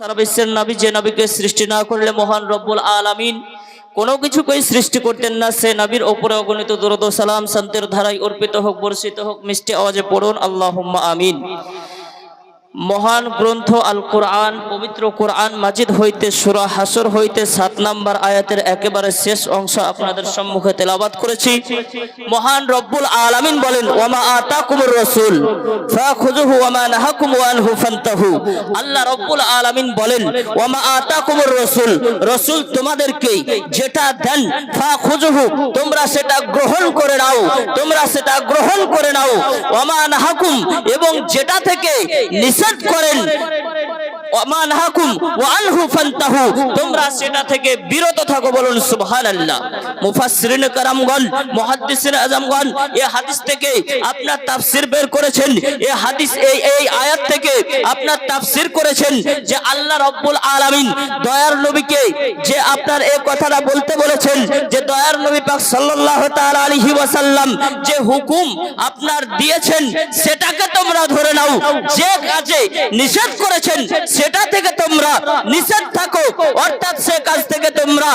সারা বিশ্বের নবী যে নবীকে সৃষ্টি না করলে মহান রব্বুল আলামিন কোনো কিছুকেই সৃষ্টি করতেন না, সে নবীর ওপরে অগণিত দুরদ সালাম, শান্তির ধারায় অর্পিত হোক, বর্ষিত হোক, মিষ্টি আওয়াজে পড়ুন আল্লাহ আমিন। মহান গ্রন্থ আল কোরআন পবিত্র কোরআন মাজিদ হইতে, সুরা হাসর হইতে সাত নাম্বার আয়াতের একেবারে শেষ অংশ আপনাদের সম্মুখে তেলাবাত করেছি। মহান রব্বুল আলামিন বলেন, ওয়ামা আতাকুমুর রাসূল, ফাখুযুহু ওয়ামা নাহাকুম আনহু ফান্তাহু। আল্লাহ রব্বুল আলামিন বলেন, ওয়ামা আতাকুমুর রাসূল রাসূল তোমাদেরকে যেটা দেন, ফাখুযুহু, তোমরা সেটা গ্রহণ করে নাও, তোমরা সেটা গ্রহণ করে নাও। ওয়ামা নাহাকুম, এবং যেটা থেকে নিষেধ করেন। আপনার নবীকে যে আপনার এই কথাটা বলতে বলেছেন যে দয়ার নবী পাক সাল্লাল্লাহু ওয়াসাল্লাম যে হুকুম আপনার দিয়েছেন, সেটাকে তোমরা ধরে নাও। যে কাজে নিষেধ করেছেন সেটা থেকে তোমরা নিষেধ থাকো অর্থাৎ সে কাজ থেকে তোমরা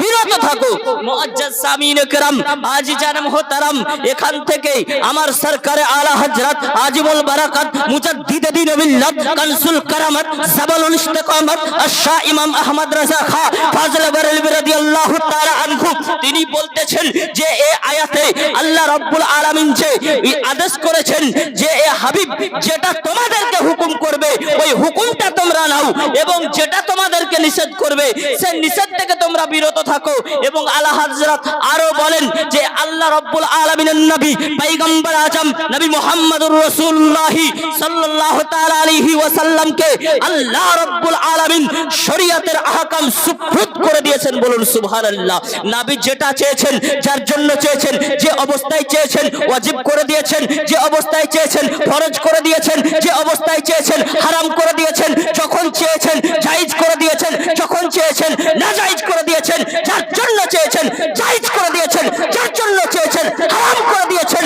বিরত থাকো মুআজ্জাজ সামিন کرام আজি জানাম মোহতারাম এখান থেকে আমার সরকারে আলা হযরত আজিমুল বারাকাত মুজাদ্দিদ দ্বীন মিল্লাত কানসুল কারামাত জাবালুল ইস্তিকামাত আশা ইমাম আহমদ রাজা খা ফাজল বরেলভি রাদিয়াল্লাহু তাআলা আনহু তিনি বলতেছেন যে এই আয়াতে আল্লাহ রাব্বুল আলামিন যে এই আদেশ করেছেন যে এ হাবিব যেটা তোমাদেরকে হুকুম করবে ওই হুকুমটা তোমরা নাও এবং যেটা তোমাদেরকে নিষেধ করবে সে নিষেধ থেকে তোমরা বিরত থাকো এবং আল্লাহ হযরত আরও বলেন যে, আল্লাহ রাব্বুল আলামিনের নবী, পয়গম্বর আজম, নবী মুহাম্মদুর রাসূলুল্লাহ সাল্লাল্লাহু তাআলা আলাইহি ওয়াসাল্লামকে আল্লাহ রাব্বুল আলামিন শরীয়তের আহকাম সুপ্রুত করে দিয়েছেন। বলুন, সুবহানাল্লাহ। নবী যেটা চেয়েছেন, যার জন্য চেয়েছেন, যে অবস্থায় চেয়েছেন, ওয়াজিব করে দিয়েছেন, যে অবস্থায় চেয়েছেন, ফরজ করে দিয়েছেন, যে অবস্থায় চেয়েছেন, হারাম করে দিয়েছেন যখন চেয়েছেন জাইজ করে দিয়েছেন, যখন চেয়েছেন না জাইজ করে দিয়েছেন, যার জন্য চেয়েছেন জাইজ করে দিয়েছেন, যার জন্য চেয়েছেন হারাম করে দিয়েছেন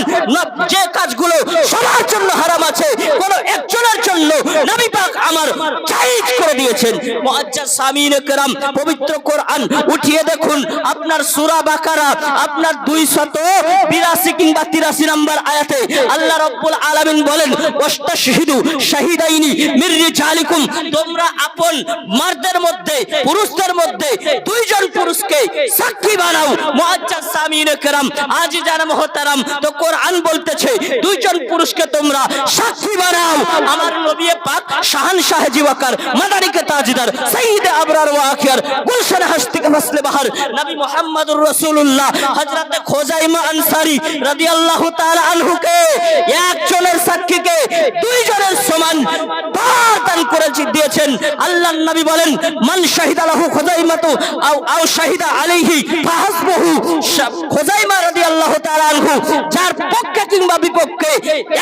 যে কাজগুলো সবার জন্য হারাম আছে, কোন একজনের জন্য নবী পাক আমার জায়েজ করে দিয়েছেন মুআজ্জাজ সামিন کرام পবিত্র কোরআন উঠিয়ে দেখুন আপনার সূরা বাকারা আপনার 282 কিংবা 83 নম্বর আয়াতে আল্লাহ রাব্বুল আলামিন বলেন ওয়াস্তাশহিদু শাহিদাইনি মির রিজালিকুম তোমরা আপন মারদের মধ্যে পুরুষদের মধ্যে দুইজন পুরুষকে সাক্ষী বানাও মুআজ্জাজ সামিন کرام আজি জানা মুহতারাম তো কোরআন বলতেছে দুইজন পুরুষকে তোমরা সাক্ষী বানাও আমার নবী পাক শাহান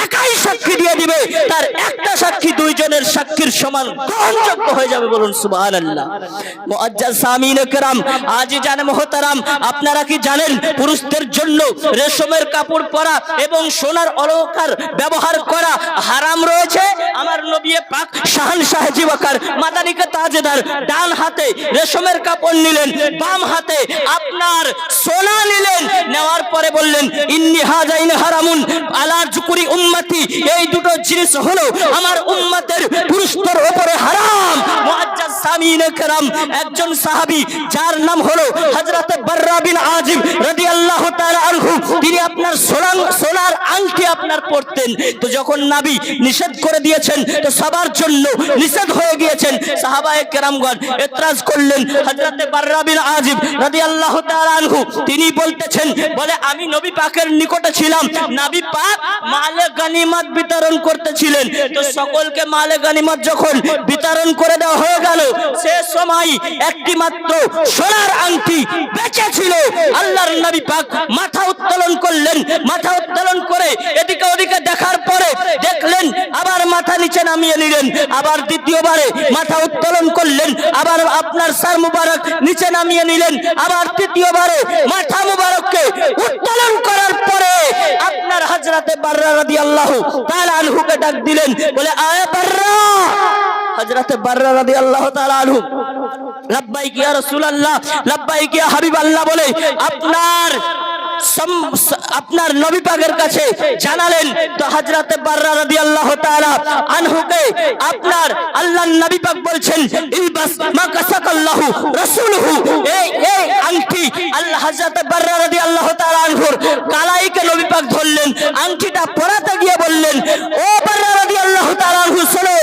একাই সাক্ষী দিয়ে দিবে তার একটা সাক্ষী দুইজনের সাক্ষীর সমান গ্রহণযোগ্য হয়ে যাবে বলুন সুবাহান আল্লাহ আপনারা কি জানেন পুরুষদের জন্য রেশমের কাপড় পরা এবং সোনার অলঙ্কার ব্যবহার করা হারাম রয়েছে? আমার নবী পাক শাহান শাহজিবাকার মাদানিকা তাজেদার ডান হাতে রেশমের কাপড় নিলেন, বাম হাতে আপনার সোনা নিলেন, নেওয়ার পরে বললেন, ইন্নি হাজাইন হারামুন আলার জুকুরি উম্মাতি। এই দুটো জিনিস হলো আমার উম্মাতের পুরুষ পুরুষদের ওপরে হারাম। সামিন কেরাম, একজন সাহাবি, যার নাম হলো হজরত বর্রা বিন আজিম রদি আল্লাহ আনহু। তিনি আপনার সোনার সোনার আংটি আপনার পড়তেন তো যখন নাবি নিষেধ করে দিয়েছেন, তো সবার জন্য নিষেধ হয়ে গিয়েছেন। সাহাবায় কেরামগণ এতরাজ করলেন হজরতে বর্রা বিন আজিম রদি আল্লাহ আনহু। তিনি বলতেছেন, বলে, আমি নবী পাকের নিকটে ছিলাম। নাবি পাক মালে গানিমাত বিতরণ করতেছিলেন। তো সকলকে মালে গানিমাত যখন বিতরণ করে দেওয়া হয়ে গেল সে সময় একটি মাত্র সোনার আংটি বেঁচে ছিল আল্লাহর নবী পাক মাথা উত্তোলন করলেন, মাথা উত্তোলন করে এদিকে ওদিকে দেখার পরে দেখলেন, আবার মাথা নিচে নামিয়ে নিলেন, আবার দ্বিতীয়বারে মাথা উত্তোলন করলেন, আবার আপনার সার মুবারক নিচে নামিয়ে নিলেন, আবার তৃতীয়বারে মাথা মুবারককে উত্তোলন করার পরে আপনার হাজরাতে বাররা রাদিয়াল্লাহু তাআলা আনহুকে ডাক দিলেন, বলে, আয় বাররা! হযরত বাররা রাদিয়াল্লাহু তাআলা আনহু। লাব্বাইক ইয়া রাসূলুল্লাহ, লাব্বাইক ইয়া হাবিবাল্লাহ বলে, আপনার আপনার নবী পাকের কাছে জানালেন তো হযরতে বাররা রাদিয়াল্লাহু তাআলা আনহুকে, আপনার আল্লাহর নবী পাক বলছেন আল্লাহ কালাইকে নবী পাক ধরলেন, আংটিটা পরাতে গিয়ে বললেন, ও বাররা রাদিয়াল্লাহু তাআলা আনহু শোনো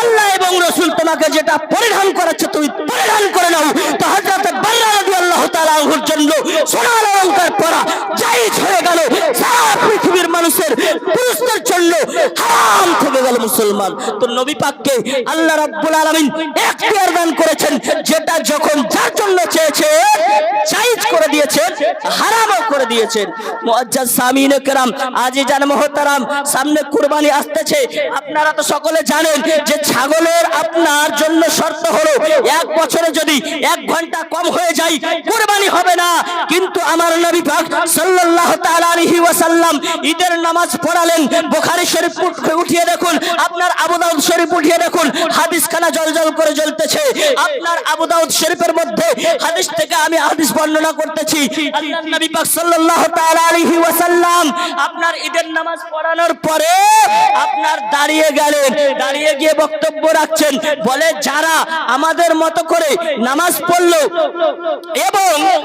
আল্লাহ এবং রাসূল তোমাকে যেটা পরিধান করাচ্ছে তুমি পরিধান করে নাও। তো হযরতে বাল্লা রবি আল্লাহ তালাহুর জন্য সোনার অলঙ্কার পরা যাই ছেড়ে গেল। সারা পৃথিবীর মানুষের পুরুষদের জন্য হারাম থেকে গেল মুসলমান। তো নবী পাককে আল্লাহ রাব্বুল আলামিন এখতিয়ার দান করেছেন, যেটা যখন যার জন্য চেয়েছে জায়েজ করে দিয়েছেন, হারামও করে দিয়েছেন। মুআজ্জাজ সামিনে কেরাম আজিজান মুহতারাম, সামনে কুরবানি আসতেছে। আপনারা তো সকলে জানেন যে ছাগলের আপনার জন্য শর্ত হলো, এক বছরে যদি এক ঘণ্টা কম হয়ে যায়, কুরবানি হবে না। কিন্তু আমার নবী পাক সাল্লাল্লাহু তাআলা আলাইহি ওয়াসাল্লাম ঈদের নামাজ পড়ালেন, বুখারী শরীফ উঠ- উঠিয়ে দেখুন। আপনার আবু দাউদ শরীফ উঠিয়ে দেখুন। হাদিস খানা জলজল করে জ্বলতেছে। আপনার আবু দাউদ শরীফের মধ্যে হাদিস থেকে আমি হাদিস বর্ণনা করতেছি। আল্লাহর নবী পাক সাল্লাল্লাহু তাআলা আলাইহি ওয়াসাল্লাম আপনার ঈদের নামাজ পড়ানোর পরে আপনার দাঁড়িয়ে গেলেন। দাঁড়িয়ে গিয়ে বক্তব্য রাখছেন। বলে, যারা আমাদের মতো করে নামাজ পড়ল এবং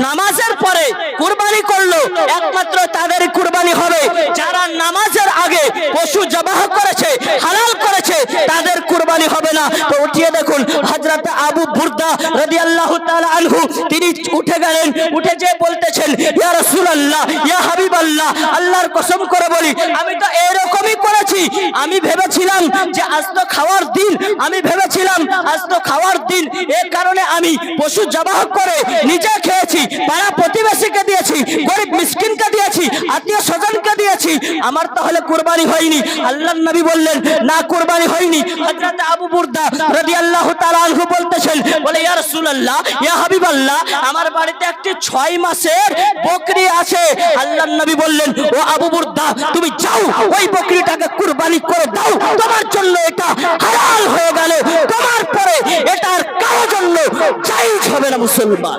নামাজের পরে কুরবানি করল, একমাত্র তাদের কুরবানি হবে যারা নামাজের আগে পশু জবাহ করেছে, হালাল করেছে, তাদের কুরবানি হবে না। তো উঠিয়ে দেখুন, হযরত আবু বুরদা রাদিয়াল্লাহু তাআলা আনহু, তিনি উঠে গেলেন, উঠে যে বলতেছেন, ইয়া রাসূলুল্লাহ, ইয়া হাবিবাল্লাহ, আল্লাহর কসম করে বলি, আমি তো এরকমই করেছি। আমি ভেবেছিলাম যে আজ তো খাওয়ার দিন, আমি ভেবেছিলাম আজ তো খাওয়ার দিন। এ কারণে আমি পশু জবাহ করে নিজে খেয়েছি, পাড়া প্রতিবেশীকে দিয়েছি, গরিব মিসকিনকে দিয়েছি, আত্মীয় স্বজনকে যাচ্ছি আমার তাহলে কোরবানি হয়নি। আল্লাহ নবী বললেন, না, কোরবানি হয়নি। হজরত আবু বুর্দা রবি আল্লাহ তালু বলতেছেন, বলে, ইয়া রসুল্লাহ ইয়া হাবিব আল্লাহ আমার বাড়িতে একটি ছয় মাসের বকরি আছে। আল্লাহ নবী বললেন, ও আবু বুর্দা, তুমি যাও, ওই বকরিটাকে কুরবানি করে দাও। তোমার জন্য এটা হালাল হয়ে গেল। তোমার পরে এটার কারও জন্য জাইজ হবে না মুসলমান।